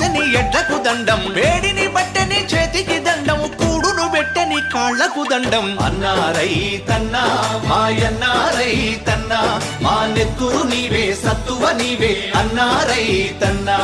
కాడిని ఎడ్లకు దండం. వేడిని బట్టని చేతికి దండం. కూడును పెట్టని కాళ్ళకు దండం. అన్నారై తన్నా మాయన్నారై తన్నా మా నెత్తురు నీవే సత్తువ నీవే అన్నారై తన్నా.